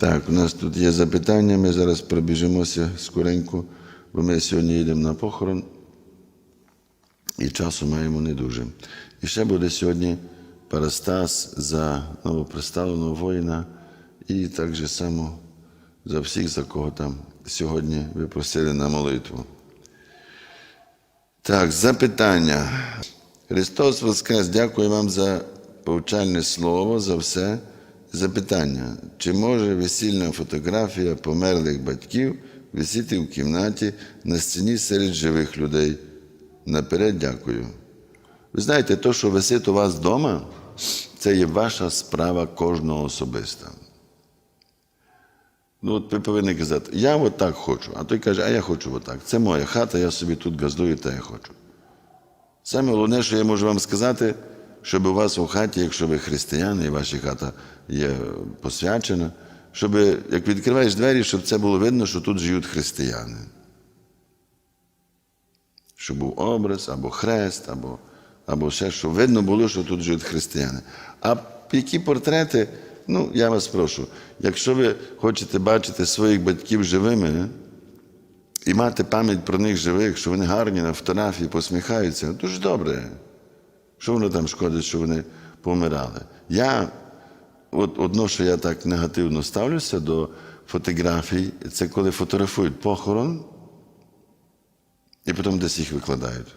Так, у нас тут є запитання, ми зараз пробіжимося скоренько, бо ми сьогодні їдемо на похорон і часу маємо не дуже. І ще буде сьогодні Парастас за новоприставленого воїна і так же само за всіх, за кого там сьогодні ви просили на молитву. Так, запитання. Христос Воскрес, дякую вам за повчальне слово, за все. Запитання. Чи може весільна фотографія померлих батьків висіти в кімнаті на стіні серед живих людей? Наперед дякую. Ви знаєте, то, що висить у вас вдома, це є ваша справа кожного особиста. Ну, от ви повинні казати, я от так хочу, а той каже, а я хочу отак. Це моя хата, я собі тут газдую, та я хочу. Саме головне, що я можу вам сказати, щоб у вас у хаті, якщо ви християни, і ваша хата є посвячена, щоб як відкриваєш двері, щоб це було видно, що тут живуть християни. Щоб був образ, або хрест, або, або ще, щоб видно було, що тут живуть християни. А які портрети, ну, я вас прошу, якщо ви хочете бачити своїх батьків живими, і мати пам'ять про них живих, що вони гарні на фотографії, посміхаються, дуже добре. Що воно там шкодить, що вони помирали? Я, от одно, що я так негативно ставлюся до фотографій, це коли фотографують похорон і потім десь їх викладають.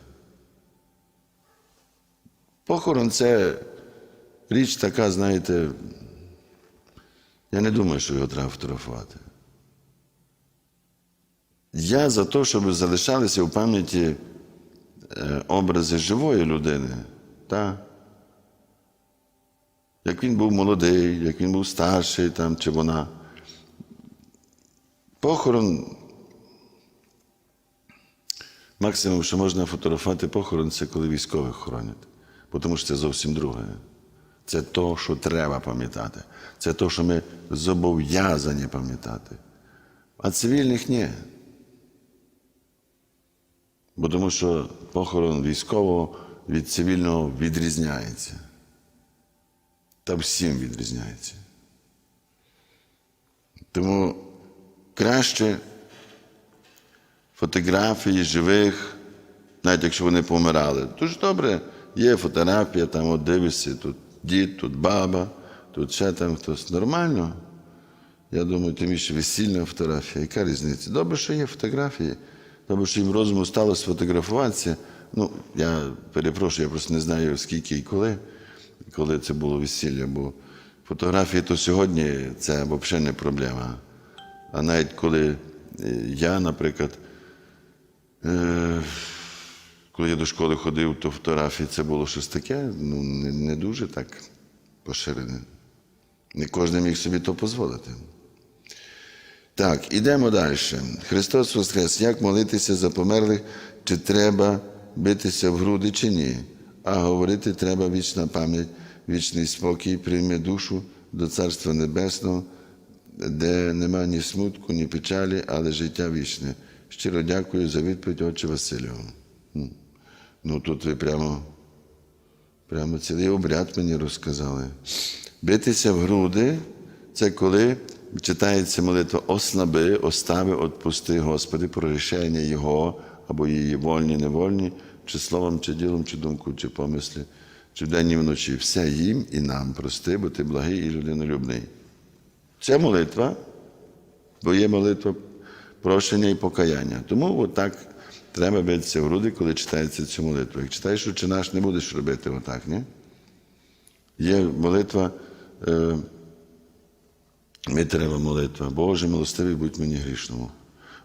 Похорон це річ така, знаєте, я не думаю, що його треба фотографувати. Я за те, щоб залишалися в пам'яті е, образи живої людини. Та? Як він був молодий, як він був старший там, чи вона. Похорон. Максимум, що можна фотографувати похорон, це коли військових хоронять. Тому що це зовсім друге. Це то, що треба пам'ятати. Це то, що ми зобов'язані пам'ятати. А цивільних ні. Бо тому що похорон військового від цивільного відрізняється. Та всім відрізняється. Тому краще фотографії живих, навіть якщо вони помирали. Дуже добре, є фотографія, там от дивишся, тут дід, тут баба, тут ще там хтось. Нормально. Я думаю, тим більше весільна фотографія. Яка різниця? Добре, що є фотографії. Добре, що їм розуму стало сфотографуватися. Ну, я перепрошую, я просто не знаю, скільки і коли, коли це було весілля, бо фотографії то сьогодні це взагалі не проблема. А навіть коли е, я, наприклад, е, коли я до школи ходив, то фотографії це було щось таке, ну, не, не дуже так поширене. Не кожен міг собі то дозволити. Так, ідемо далі. Христос Воскрес, як молитися за померлих, чи треба битися в груди, чи ні? А говорити треба вічна пам'ять, вічний спокій, прийме душу до Царства Небесного, де нема ні смутку, ні печалі, але життя вічне. Щиро дякую за відповідь, Отче Василю. Ну тут ви прямо, прямо цілий обряд мені розказали. Битися в груди це коли читається молитва ослаби, остави, отпусти, Господи, про рішення Його або її вольні, невольні, чи словом, чи ділом, чи думкою, чи помислі, чи вдень і вночі. Все їм і нам прости, бо ти благий і людинолюбний. Це молитва, бо є молитва прощення і покаяння. Тому отак треба битися в груди, коли читається цю молитву. Як читаєш, чи наш не будеш робити отак, ні? Є молитва. Е, ми треба молитва. Боже, милостивий будь мені грішному.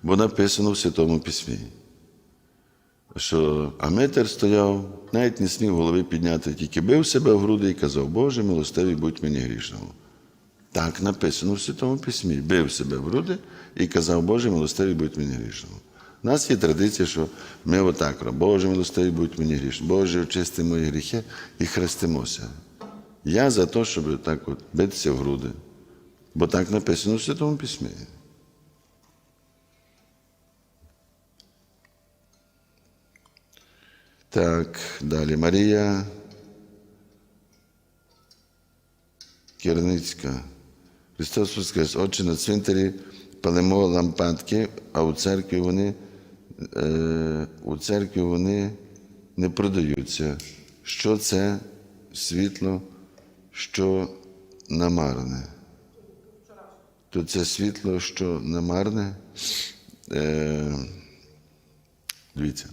Бо написано в Святому Письмі, що Аметр стояв, навіть не смів голови підняти, тільки бив себе в груди і казав, Боже, милостивий будь мені грішному. Так написано в Святому Письмі. Бив себе в груди і казав, Боже, милостивий будь мені грішному. У нас є традиція, що ми отак робимо, Боже, милостивий будь мені грішному, Боже, очисти мої гріхи і хрестимося. Я за те, щоб так от битися в груди. Бо так написано в Святому Письмі. Так, далі Марія Кірницька. Христос Воскрес, Отче на цвинтарі палимо лампадки, а у церкві вони, е, у церкві вони не продаються. Що це світло, що намарне? То це світло, що намарне. Е, дивіться.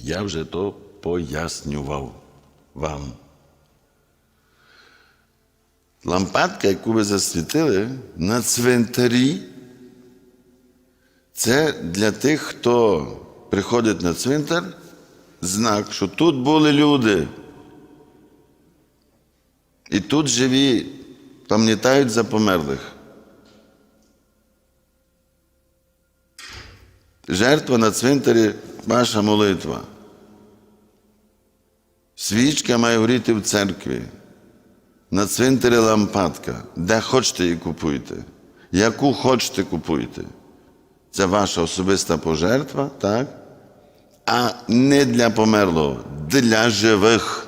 Я вже то пояснював вам. Лампадка, яку ви засвітили на цвинтарі, це для тих, хто приходить на цвинтар, знак, що тут були люди. І тут живі, пам'ятають за померлих. Жертва на цвинтарі ваша молитва. Свічка має горіти в церкві. На цвинтарі лампадка. Де хочете її купуйте. Яку хочете купуйте. Це ваша особиста пожертва, так? А не для померлого, для живих.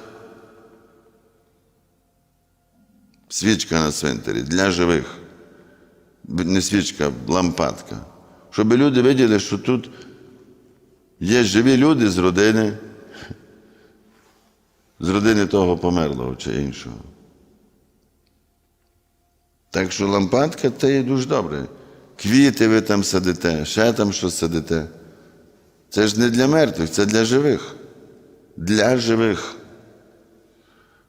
Свічка на цвинтарі для живих. Не свічка, лампадка. Щоб люди виділи, що тут є живі люди з родини, з родини того померлого чи іншого. Так що лампадка це є дуже добре. Квіти ви там садите, ще там щось садите. Це ж не для мертвих, це для живих. Для живих.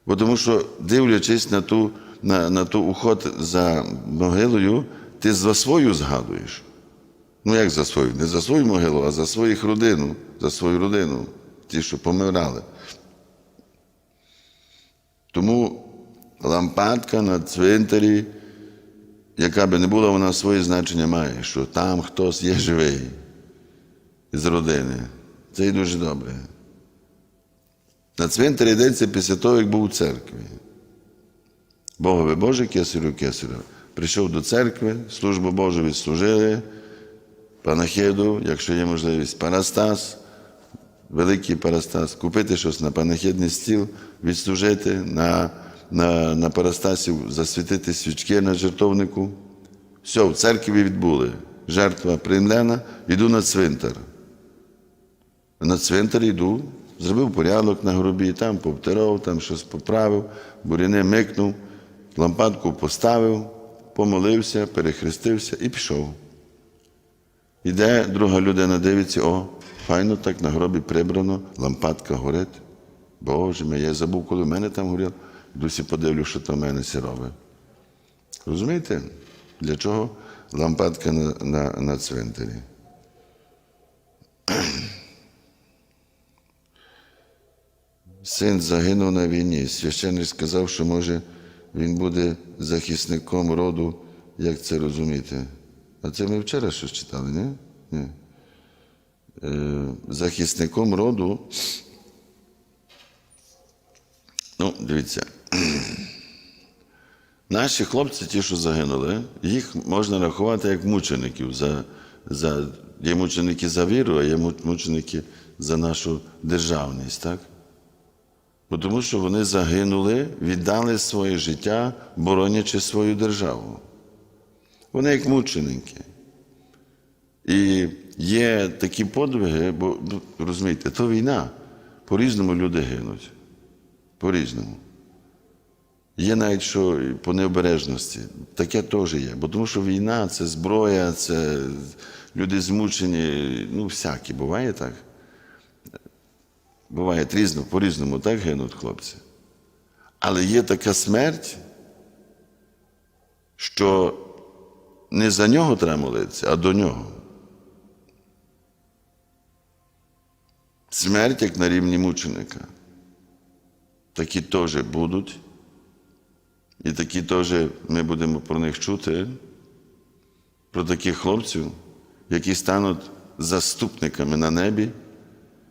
Бо тому що, дивлячись на ту, на, на ту уход за могилою, ти за свою згадуєш. Ну, як за свою? Не за свою могилу, а за своїх родину, за свою родину, ті, що помирали. Тому лампадка на цвинтарі, яка би не була, вона своє значення має, що там хтось є живий з родини. Це і дуже добре. На цвинтарі йдеться після того, як був у церкві. Богове Боже, кесарю, кесарю. Прийшов до церкви, службу Божу відслужили, панахиду, якщо є можливість, парастас, великий парастас, купити щось на панахидний стіл, відслужити, на, на, на парастасі засвітити свічки на жертовнику. Все, в церкві відбули. Жертва приймлена, йду на цвинтар. На цвинтар йду, зробив порядок на гробі, там повтирав, там щось поправив, буряни микнув, лампадку поставив, помолився, перехрестився і пішов. Іде друга людина, дивиться, о, файно так на гробі прибрано, лампадка горить. Боже мій, я забув, коли в мене там горіло, досі подивлю, що там в мене сі робить. Розумієте, для чого лампадка на, на, на цвинтарі? Син загинув на війні. Священник сказав, що може він буде захисником роду. Як це розуміти? А це ми вчора щось читали, ні? ні. Е, захисником роду. Ну, дивіться. Наші хлопці, ті, що загинули, їх можна рахувати як мучеників. За, за, Є мученики за віру, а є мученики за нашу державність, так? Бо тому що вони загинули, віддали своє життя, боронячи свою державу. Вони як мученики. І є такі подвиги, бо ну, розумієте, то війна. По-різному люди гинуть. По-різному. Є навіть що по необережності. Таке теж є. Бо тому що війна це зброя, це люди змучені, ну, всякі, буває так. Буває різно, по-різному так гинуть хлопці. Але є така смерть, що не за нього треба молитися, а до нього. Смерть як на рівні мученика. Такі теж будуть. І такі теж ми будемо про них чути, про таких хлопців, які стануть заступниками на небі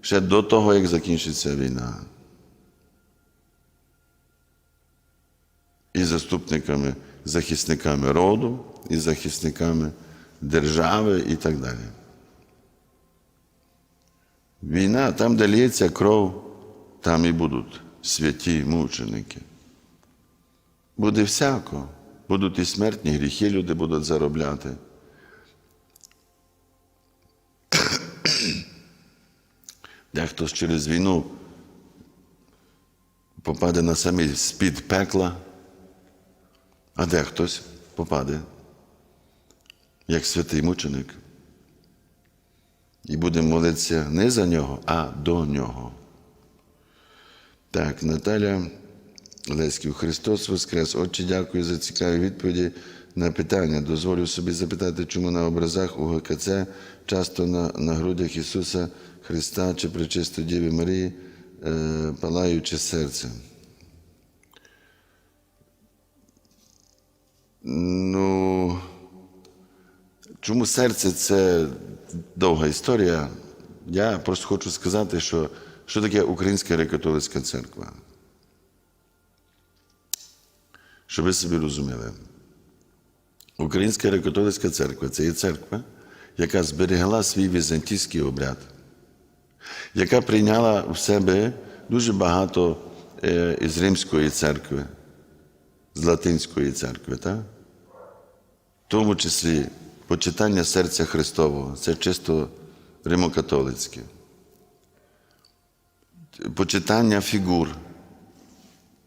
ще до того, як закінчиться війна. І заступниками, захисниками роду, і захисниками держави і так далі. Війна, там, де лється кров, там і будуть святі мученики. Буде всяко. Будуть і смертні гріхи, люди будуть заробляти. Дехто через війну попаде на самий спід пекла, а дехтось попаде як святий мученик. І будемо молитися не за нього, а до нього. Так, Наталя Леськів, Христос Воскрес. Отче, дякую за цікаві відповіді на питання. Дозволю собі запитати, чому на образах у ГКЦ часто на, на грудях Ісуса Христа чи Пречистої Діви Марії е, палаюче серце. Ну, чому серце це довга історія? Я просто хочу сказати, що, що таке Українська греко-католицька церква. Щоб ви собі розуміли. Українська греко-католицька церква це є церква, яка зберегла свій візантійський обряд, яка прийняла в себе дуже багато е, із Римської церкви, з Латинської церкви, так? Тому числі почитання серця Христового, це чисто римокатолицьке. Почитання фігур.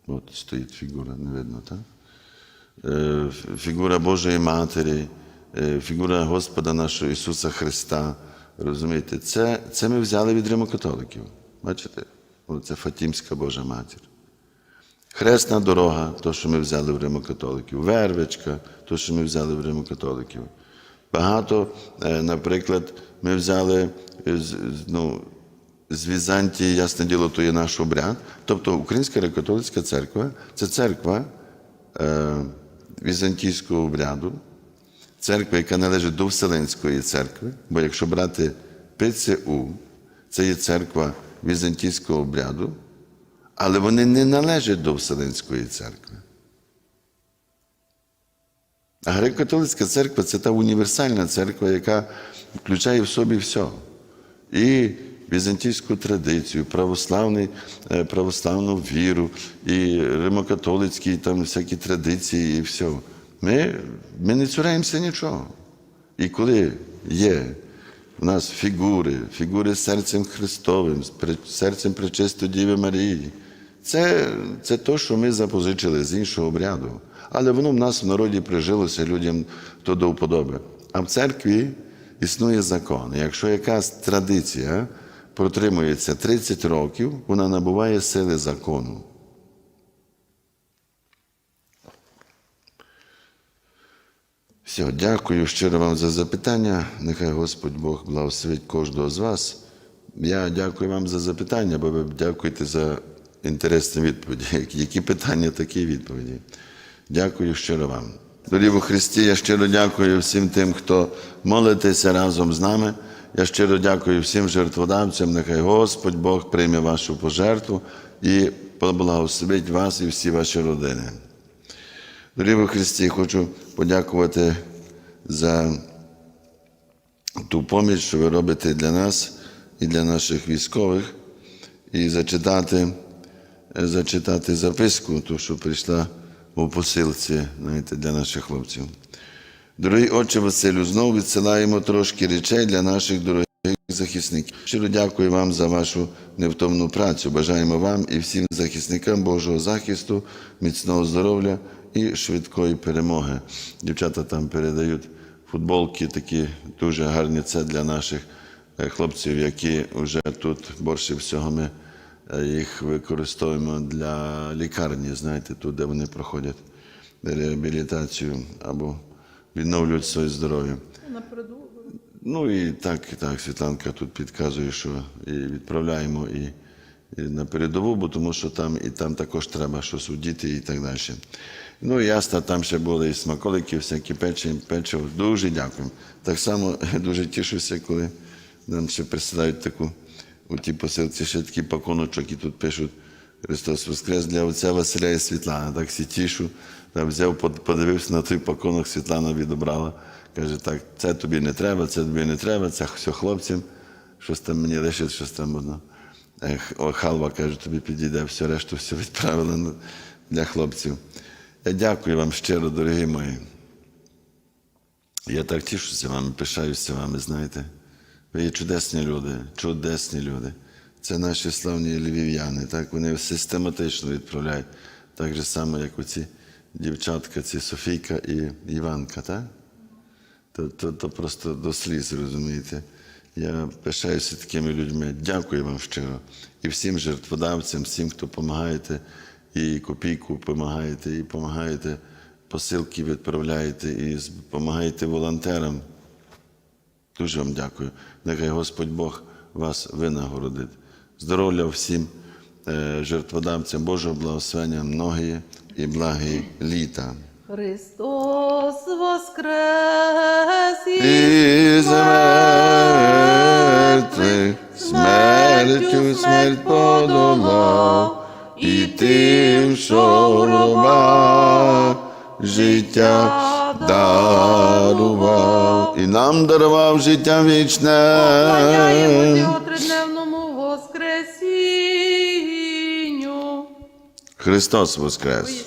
От стоїть фігура, не видно, так? Е, Фігура Божої Матері, е, фігура Господа нашого Ісуса Христа. Розумієте, це, це ми взяли від римокатоликів. Бачите? Це Фатімська Божа Матір. Хресна дорога, то, що ми взяли в римокатоликів, вервичка, то, що ми взяли в римокатоликів. Багато, е, наприклад, ми взяли ну, з Візантії, ясне діло, то є наш обряд. Тобто Українська греко-католицька церква це церква е, візантійського обряду, церква, яка належить до Вселенської церкви, бо якщо брати ПЦУ, це є церква візантійського обряду, але вони не належать до Вселенської церкви. А греко-католицька церква це та універсальна церква, яка включає в собі все. І візантійську традицію, православний, е, православну віру, і римокатолицькі там всякі традиції, і все. Ми, ми не цураємося нічого. І коли є у нас фігури, фігури з серцем Христовим, з серцем Пречистої Діви Марії, це, це то, що ми запозичили з іншого обряду. Але воно в нас в народі прижилося людям то до вподоби. А в церкві існує закон. Якщо якась традиція протримується 30 років, вона набуває сили закону. Все, дякую щиро вам за запитання. Нехай Господь Бог благословить кожного з вас. Я дякую вам за запитання, бо ви дякуєте за інтересні відповіді. Які питання, такі відповіді. Дякую щиро вам. Дорогі у Христі, я щиро дякую всім тим, хто молитеся разом з нами. Я щиро дякую всім жертводавцям. Нехай Господь Бог прийме вашу пожертву і поблагословить вас і всі ваші родини. Дорогі у Христі, хочу подякувати за ту поміч, що ви робите для нас і для наших військових, і зачитати, зачитати записку, ту, що прийшла у посилці знаєте, для наших хлопців. Дорогий отче Василю, знову відсилаємо трошки речей для наших дорогих захисників. Щиро дякую вам за вашу невтомну працю. Бажаємо вам і всім захисникам Божого захисту, міцного здоров'я і швидкої перемоги. Дівчата там передають футболки, такі дуже гарні. Це для наших е, хлопців, які вже тут більше всього ми їх використовуємо для лікарні, знаєте, тут, де вони проходять реабілітацію або відновлюють своє здоров'я. На. Ну і так, і так, Світланка тут підказує, що і відправляємо і, і на передову, бо тому що там і там також треба щось удіти і так далі. Ну і ясно, там ще були і смаколики, всякі печі, печиво. Дуже дякую. Так само дуже тішуся, коли нам ще присилають таку у тій посилці ще такий пакуночок, і тут пишуть Христос Воскрес для отця Василя і Світлана. Так всі тішу. Там взяв, подивився на той пакунок, Світлана відобрала. Каже, так, це тобі не треба, це тобі не треба, це все хлопцям. Щось там мені лишить, щось там одно. Халва каже, тобі підійде, все решту все відправила для хлопців. Я дякую вам щиро, дорогі мої. Я так тішуся вами, пишаюся вами, знаєте. Ви є чудесні люди, чудесні люди. Це наші славні львів'яни. Так? Вони систематично відправляють. Так же само, як оці дівчатка, ці Софійка і Іванка, так? То, то, то просто до сліз, розумієте. Я пишаюся такими людьми. Дякую вам щиро. І всім жертводавцям, всім, хто допомагаєте, і копійку допомагаєте, і допомагаєте, посилки відправляєте, і допомагаєте волонтерам. Дуже вам дякую. Нехай Господь Бог вас винагородить. Здоров'я всім е, жертводавцям, Божого благословення, многії і благі літа. Христос воскрес І мертвих смертю смерть подолав, і тим, що в життя дарував, і нам дарував життя вічне. його тридневному воскресінню. Христос воскрес!